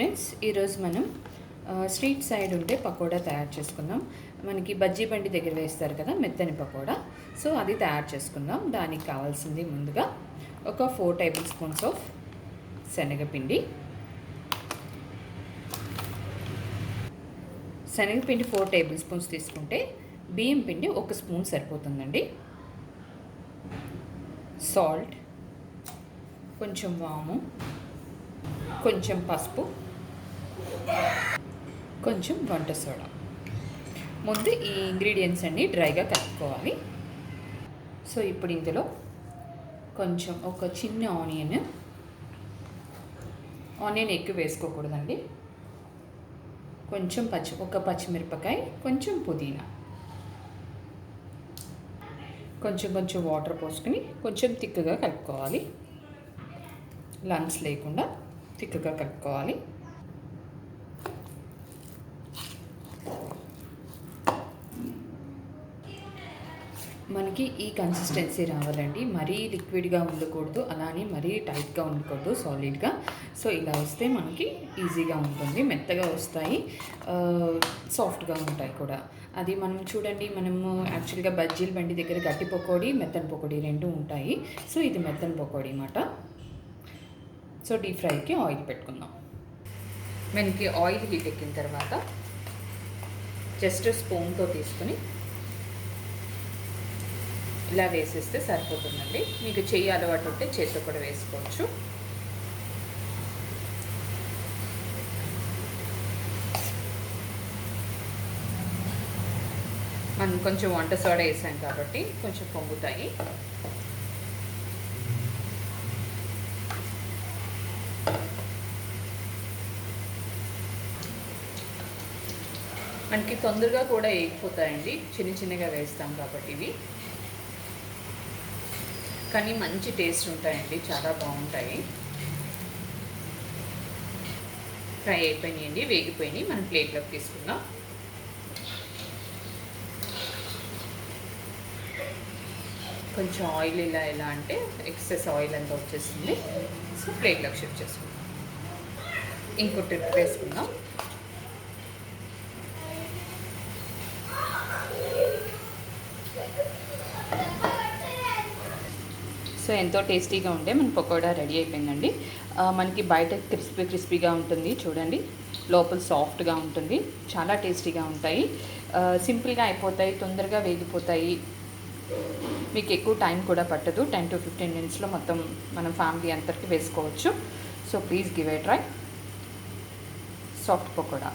Friends ఈరోజు మనం street side ఉంటే పకోడా తయారు చేసుకుందాం. మనకి బజ్జీ బండి దగ్గర వేస్తారు కదా మెత్తని పకోడా. సో అది తయారు చేసుకుందాం. దానికి కావాల్సింది ముందుగా ఒక ఫోర్ టేబుల్ స్పూన్స్ ఆఫ్ శనగపిండి. శనగపిండి ఫోర్ టేబుల్ స్పూన్స్ తీసుకుంటే బియ్యం పిండి ఒక స్పూన్ సరిపోతుందండి. సాల్ట్ కొంచెం వాము కొంచెం పసుపు కొంచెం వంట సోడా. ముందు ఈ ఇంగ్రీడియంట్స్ అన్ని డ్రైగా కలుపుకోవాలి. సో ఇప్పుడు ఇందులో కొంచెం ఒక చిన్న ఆనియన్ ఆనియన్ ఎక్కువ వేసుకోకూడదండి. కొంచెం పచ్చి ఒక పచ్చిమిరపకాయ కొంచెం పుదీనా. కొంచెం కొంచెం వాటర్ పోసుకుని కొంచెం తిక్కగా కలుపుకోవాలి. లంగ్స్ లేకుండా తిక్కగా కలుపుకోవాలి. మనకి ఈ కన్సిస్టెన్సీ రావాలండి. మరీ లిక్విడ్గా ఉండకూడదు అలానే మరీ టైట్గా ఉండకూడదు సాలిడ్గా సో ఇలా వస్తే మనకి ఈజీగా ఉంటుంది మెత్తగా వస్తాయి సాఫ్ట్గా ఉంటాయి కూడా. అది మనం చూడండి మనము యాక్చువల్గా బజ్జీల బండి దగ్గర గట్టి పకోడీ మెత్తని పకోడీ రెండు ఉంటాయి. సో ఇది మెత్తని పకోడీ అన్నమాట. సో డీప్ ఫ్రైకి ఆయిల్ పెట్టుకుందాం. మనకి ఆయిల్ హీట్ ఎక్కిన తర్వాత జస్ట్ స్పూన్తో తీసుకుని ఇలా వేసేస్తే సరిపోతుందండి. మీకు చెయ్యి అలవాటు ఉంటే చేతితో కూడా వేసుకోవచ్చు. మనం కొంచెం వంట సోడా వేసాం కాబట్టి కొంచెం పొంగుతాయి. మనకి తొందరగా కూడా వేగిపోతాయండి చిన్న చిన్నగా వేస్తాం కాబట్టి ఇవి. కానీ మంచి టేస్ట్ ఉంటాయండి చాలా బాగుంటాయి. ఫ్రై అయిపోయినాయండి వేగిపోయినాయి. మనం ప్లేట్లోకి తీసుకుందాం. కొంచెం ఆయిల్ ఇలా ఎలా అంటే ఎక్సెస్ ఆయిల్ అంతా వచ్చేస్తుంది సో ప్లేట్లోకి షిఫ్ట్ చేసుకుందాం. ఇంకో ట్రిప్ వేసుకుందాం. సో ఎంతో టేస్టీగా ఉండే మన పకోడా రెడీ అయిపోయిందండి. మనకి బయట క్రిస్పీ క్రిస్పీగా ఉంటుంది చూడండి. లోపల సాఫ్ట్గా ఉంటుంది చాలా టేస్టీగా ఉంటాయి. సింపుల్గా అయిపోతాయి తొందరగా వేగిపోతాయి. మీకు ఎక్కువ టైం కూడా పట్టదు టెన్ టు ఫిఫ్టీన్ మినిట్స్లో మొత్తం మనం ఫ్యామిలీ అంతటికి వేసుకోవచ్చు. So please give a try. Soft pakoda.